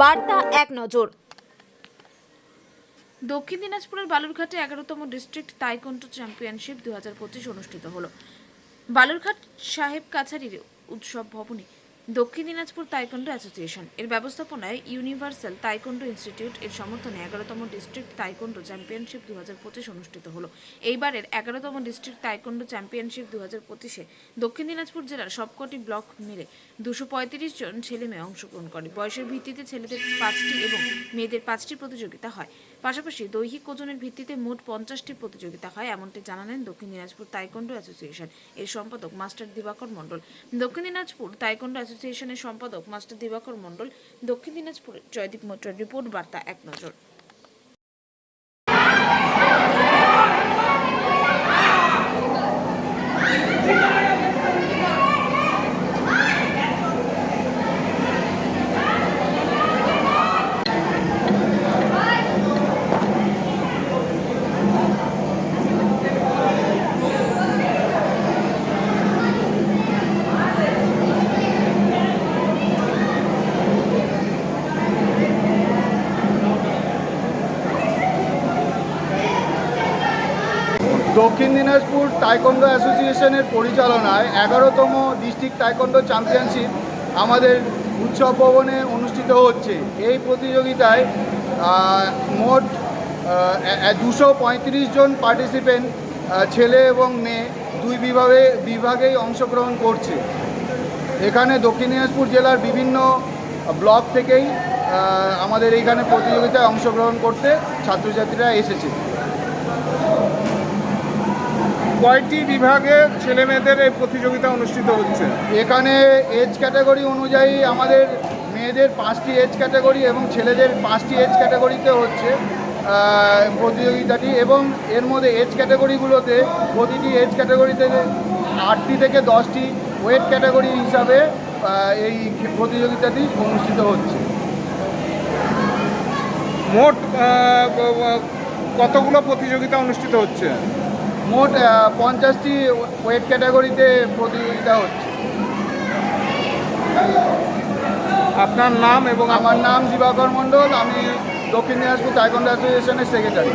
বার্তা এক নজর। দক্ষিণ দিনাজপুরের বালুরঘাটে এগারোতম ডিস্ট্রিক্ট তাইকন্ডো চ্যাম্পিয়নশিপ দু হাজার পঁচিশ অনুষ্ঠিত হলো। বালুরঘাট সাহেব কাছারির উৎসব ভবনে দক্ষিণ দিনাজপুর তাইকন্ডো অ্যাসোসিয়েশন। এর ব্যবস্থাপনায় ইউনিভার্সাল তাইকন্ডো ইনস্টিটিউট এর সমর্থনে এগারোতম ডিস্ট্রিক্ট তাইকন্ডো চ্যাম্পিয়নশিপ দু হাজার পঁচিশ অনুষ্ঠিত হলো। এইবারের এগারোতম ডিস্ট্রিক্ট তাইকন্ডো চ্যাম্পিয়নশিপ দু হাজার পঁচিশে দক্ষিণ দিনাজপুর জেলার সবকটি ব্লক মিলে দুশো পঁয়ত্রিশ জন ছেলে মেয়ে অংশগ্রহণ করে। বয়সের ভিত্তিতে ছেলেদের পাঁচটি এবং মেয়েদের পাঁচটি প্রতিযোগিতা হয়। পাশাপাশি দৈহিক ওজনের ভিত্তিতে মোট পঞ্চাশটি প্রতিযোগিতা হয়, এমনটি জানালেন দক্ষিণ দিনাজপুর তাইকন্ডো অ্যাসোসিয়েশন এর সম্পাদক মাস্টার দিবাকর মণ্ডল। দক্ষিণ দিনাজপুর তাইকন্ডো অ্যাসোসিয়েশনের সম্পাদক মাস্টার দিবাকর মণ্ডল দক্ষিণ দিনাজপুরের জয়দীপ মৈত্রের রিপোর্ট বার্তা এক নজর। দক্ষিণ দিনাজপুর টাইকন্ডো অ্যাসোসিয়েশনের পরিচালনায় এগারোতম ডিস্ট্রিক্ট টাইকন্ডো চ্যাম্পিয়নশিপ আমাদের উৎসব ভবনে অনুষ্ঠিত হচ্ছে। এই প্রতিযোগিতায় মোট দুশো পঁয়ত্রিশ জন পার্টিসিপেন্ট ছেলে এবং মেয়ে দুই বিভাগে, বিভাগেই অংশগ্রহণ করছে। এখানে দক্ষিণ দিনাজপুর জেলার বিভিন্ন ব্লক থেকেই আমাদের এইখানে প্রতিযোগিতায় অংশগ্রহণ করতে ছাত্রছাত্রীরা এসেছে। কয়টি বিভাগে ছেলে মেয়েদের এই প্রতিযোগিতা অনুষ্ঠিত হচ্ছে? এখানে এজ ক্যাটাগরি অনুযায়ী আমাদের মেয়েদের পাঁচটি এজ ক্যাটাগরি এবং ছেলেদের পাঁচটি এজ ক্যাটাগরিতে হচ্ছে প্রতিযোগিতাটি এবং এর মধ্যে এজ ক্যাটাগরিগুলোতে প্রতিটি এজ ক্যাটাগরিতে আটটি থেকে দশটি ওয়েট ক্যাটাগরি হিসাবে এই প্রতিযোগিতাটি অনুষ্ঠিত হচ্ছে। মোট কতগুলো প্রতিযোগিতা অনুষ্ঠিত হচ্ছে? মোট পঞ্চাশটি ওয়েট ক্যাটাগরিতে প্রতিযোগিতা হচ্ছে। আপনার নাম এবং আমার নাম দিবাকর মণ্ডল আমি দক্ষিণ দিনাজপুর তাইকন্ডা অ্যাসোসিয়েশনের সেক্রেটারি